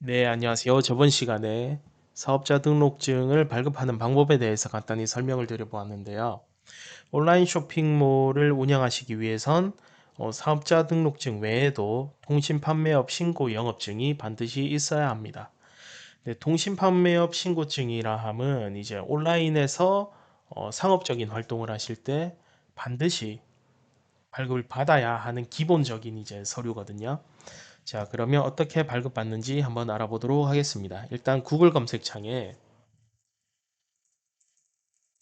네, 안녕하세요. 저번 시간에 사업자 등록증을 발급하는 방법에 대해서 간단히 설명을 드려보았는데요. 온라인 쇼핑몰을 운영하시기 위해선 어, 사업자 등록증 외에도 통신 판매업 신고 영업증이 반드시 있어야 합니다. 네, 통신 판매업 신고증이라 함은 이제 온라인에서 어, 상업적인 활동을 하실 때 반드시 발급을 받아야 하는 기본적인 이제 서류거든요. 자, 그러면 어떻게 발급받는지 한번 알아보도록 하겠습니다. 일단 구글 검색창에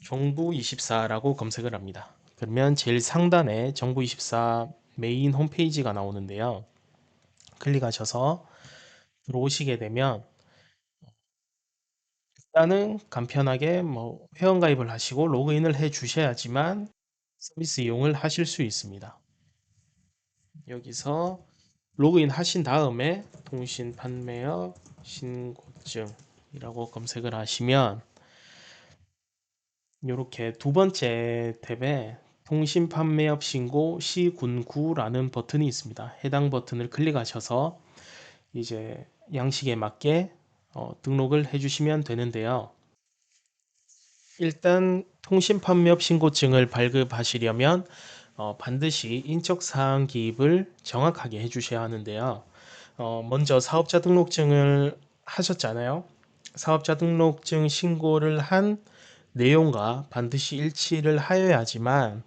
정부24라고 검색을 합니다. 그러면 제일 상단에 정부24 메인 홈페이지가 나오는데요. 클릭하셔서 들어오시게 되면 일단은 간편하게 뭐 회원가입을 하시고 로그인을 해 주셔야지만 서비스 이용을 하실 수 있습니다. 여기서 로그인 하신 다음에 통신 판매업 신고증이라고 검색을 하시면 이렇게 두 번째 탭에 통신 판매업 신고 시군구라는 버튼이 있습니다. 해당 버튼을 클릭하셔서 이제 양식에 맞게 어, 등록을 해주시면 되는데요. 일단 통신 판매업 신고증을 발급하시려면 어, 반드시 인적사항 기입을 정확하게 해주셔야 하는데요. 어, 먼저 사업자 등록증을 하셨잖아요. 사업자 등록증 신고를 한 내용과 반드시 일치를 하여야지만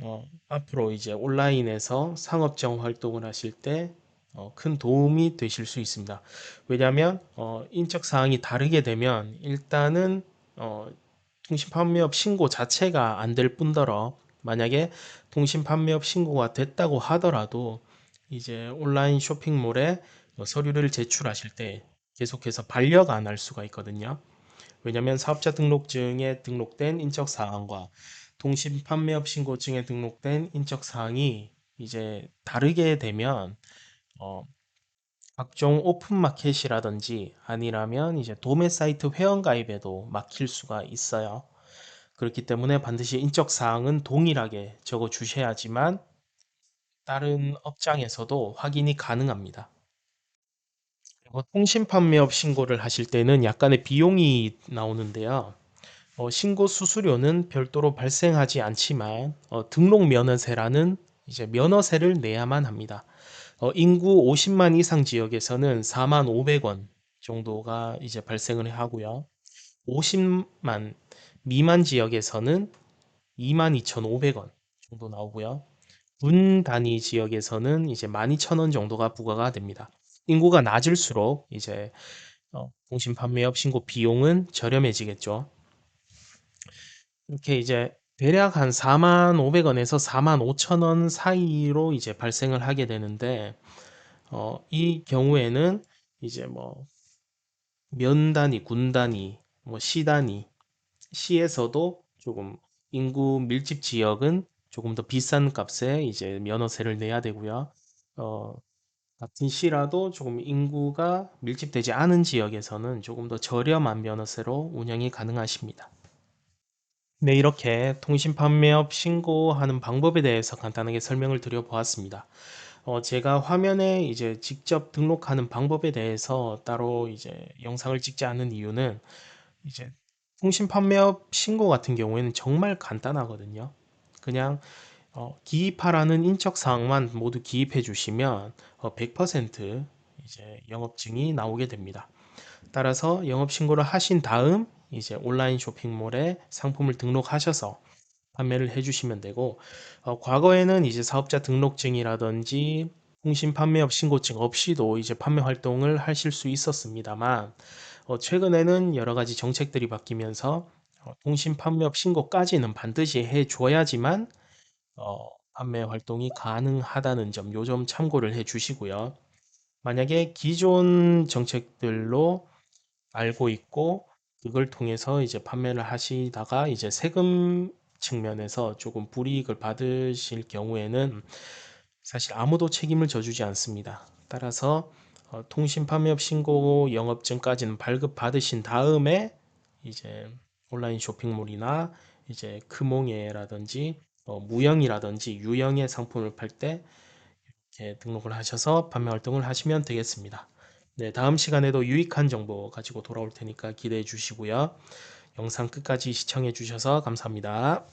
어, 앞으로 이제 온라인에서 상업적 활동을 하실 때 어, 큰 도움이 되실 수 있습니다. 왜냐하면 어, 인적 사항이 다르게 되면 일단은 어, 통신 판매업 신고 자체가 안 될 뿐더러 만약에 통신 판매업 신고가 됐다고 하더라도 이제 온라인 쇼핑몰에 어, 서류를 제출하실 때 계속해서 반려가 안 할 수가 있거든요. 왜냐하면 사업자 등록증에 등록된 인적 사항과 통신 판매업 신고증에 등록된 인적 사항이 이제 다르게 되면 어, 각종 오픈 마켓이라든지 아니라면 이제 도매 사이트 회원 가입에도 막힐 수가 있어요. 그렇기 때문에 반드시 인적 사항은 동일하게 적어 주셔야지만 다른 업장에서도 확인이 가능합니다. 그리고 통신 판매업 신고를 하실 때는 약간의 비용이 나오는데요. 어, 신고 수수료는 별도로 발생하지 않지만 어, 등록 면허세라는 이제 면허세를 내야만 합니다. 어, 인구 50만 이상 지역에서는 4만 500원 정도가 이제 발생을 하고요. 50만 미만 지역에서는 22,500원 정도 나오고요. 군 단위 지역에서는 이제 12,000원 정도가 부과가 됩니다. 인구가 낮을수록 이제 어, 통신 판매업 신고 비용은 저렴해지겠죠. 이렇게 이제 대략 한 4만 500원에서 4만 5천 원 사이로 이제 발생을 하게 되는데 어, 이 경우에는 이제 뭐 면 단위, 군 단위, 뭐 시 단위, 시에서도 조금 인구 밀집 지역은 조금 더 비싼 값에 이제 면허세를 내야 되고요. 어, 같은 시라도 조금 인구가 밀집되지 않은 지역에서는 조금 더 저렴한 면허세로 운영이 가능하십니다. 네, 이렇게 통신 판매업 신고하는 방법에 대해서 간단하게 설명을 드려보았습니다. 어, 제가 화면에 이제 직접 등록하는 방법에 대해서 따로 이제 영상을 찍지 않은 이유는 이제 통신 판매업 신고 같은 경우에는 정말 간단하거든요. 그냥 어, 기입하라는 인적 사항만 모두 기입해 주시면 어, 100% 이제 영업증이 나오게 됩니다. 따라서 영업 신고를 하신 다음 이제 온라인 쇼핑몰에 상품을 등록하셔서 판매를 해주시면 되고 어, 과거에는 이제 사업자 등록증이라든지 통신 판매업 신고증 없이도 이제 판매 활동을 하실 수 있었습니다만 어, 최근에는 여러 가지 정책들이 바뀌면서 어, 통신 판매업 신고까지는 반드시 해줘야지만 어, 판매 활동이 가능하다는 점, 요 점 참고를 해 주시고요. 만약에 기존 정책들로 알고 있고 그걸 통해서 이제 판매를 하시다가 이제 세금 측면에서 조금 불이익을 받으실 경우에는 사실 아무도 책임을 져주지 않습니다. 따라서 어, 통신 판매업 신고 영업증까지는 발급 받으신 다음에 이제 온라인 쇼핑몰이나 이제 크몽에라든지 어, 무형이라든지 유형의 상품을 팔 때 이렇게 등록을 하셔서 판매 활동을 하시면 되겠습니다. 네, 다음 시간에도 유익한 정보 가지고 돌아올 테니까 기대해 주시고요. 영상 끝까지 시청해 주셔서 감사합니다.